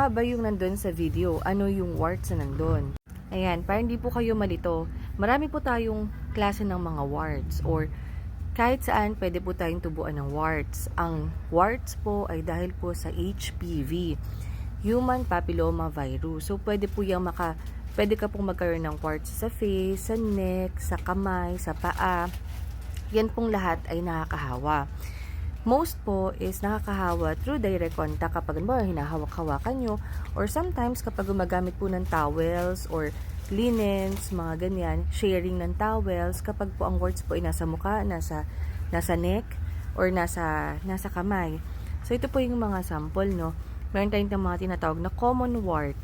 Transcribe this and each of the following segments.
nga ba yung nandun sa video? Ano yung warts na nandun? Ayan, para hindi po kayo malito, marami po tayong klase ng mga warts or kahit saan pwede po tayong tubuan ng warts. Ang warts po ay dahil po sa HPV, Human Papilloma Virus. So, pwede po yung maka, pwede ka pong magkaroon ng warts sa face, sa neck, sa kamay, sa paa. Yan pong lahat ay nakakahawa. Most po is nakakahawa through direct contact kapag mo hinahawak-hawakan nyo or sometimes kapag gumagamit po ng towels or linens, mga ganyan, sharing ng towels kapag po ang warts po ay nasa mukha, nasa, nasa neck or nasa, nasa kamay. So ito po yung mga sample, no? Meron tayong mga tinatawag na common wart.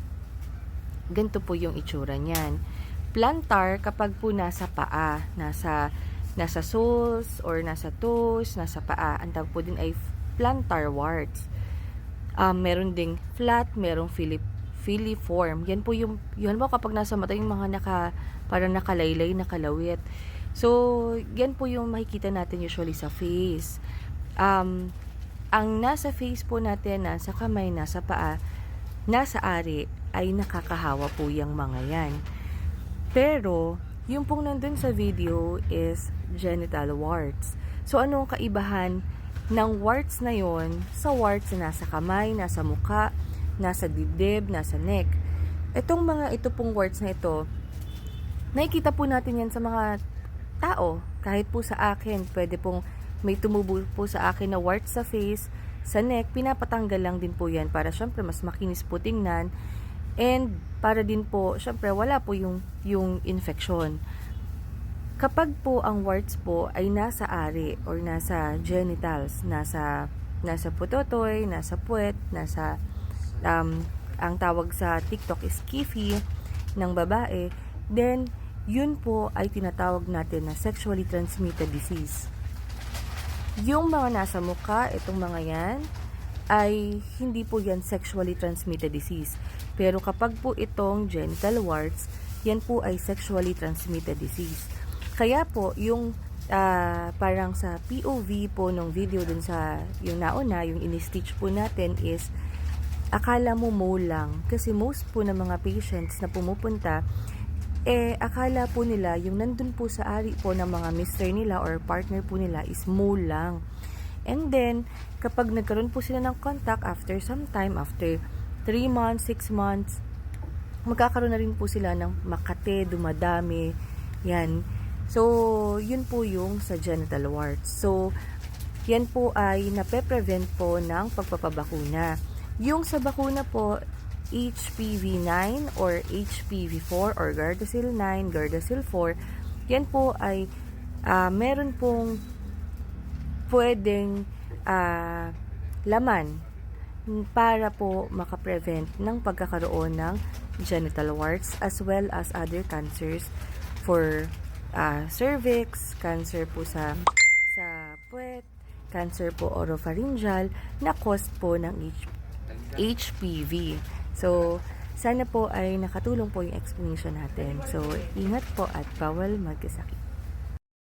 Ganito po yung itsura niyan. Plantar kapag po nasa paa, nasa nasa soles or nasa toes, nasa paa. Ang tawag po din ay plantar warts. Um, meron ding flat, merong filip, filiform. Yan po yung, yun mo kapag nasa mata yung mga naka, parang nakalaylay, nakalawit. So, yan po yung makikita natin usually sa face. Um, ang nasa face po natin, nasa kamay, nasa paa, nasa ari, ay nakakahawa po yung mga yan. Pero, yung pong nandun sa video is genital warts. So, ano ang kaibahan ng warts na yon sa warts na nasa kamay, nasa muka, nasa dibdib, nasa neck? Itong mga ito pong warts na ito, nakikita po natin yan sa mga tao. Kahit po sa akin, pwede pong may tumubo po sa akin na warts sa face, sa neck, pinapatanggal lang din po yan para syempre mas makinis po tingnan And para din po, syempre wala po yung, yung infection. Kapag po ang warts po ay nasa ari or nasa genitals, nasa nasa putotoy, nasa puwet, nasa um, ang tawag sa TikTok is kifi ng babae, then yun po ay tinatawag natin na sexually transmitted disease. Yung mga nasa mukha, itong mga yan, ay hindi po yan sexually transmitted disease. Pero kapag po itong genital warts, yan po ay sexually transmitted disease. Kaya po, yung ah, parang sa POV po ng video dun sa yung nauna, yung in-stitch po natin is akala mo mole lang. Kasi most po ng mga patients na pumupunta, eh, akala po nila, yung nandun po sa ari po ng mga mister nila or partner po nila is mole lang. And then, kapag nagkaroon po sila ng contact after some time, after 3 months, 6 months, magkakaroon na rin po sila ng makate, dumadami, yan. So, yun po yung sa genital warts. So, yan po ay nape-prevent po ng pagpapabakuna. Yung sa bakuna po, HPV9 or HPV4 or Gardasil 9, Gardasil 4, yan po ay ah, meron pong pwedeng ah, laman para po makaprevent ng pagkakaroon ng genital warts as well as other cancers for ah, cervix, cancer po sa sa puwet, cancer po oropharyngeal na cause po ng H- HPV. So, sana po ay nakatulong po yung explanation natin. So, ingat po at bawal magkasakit.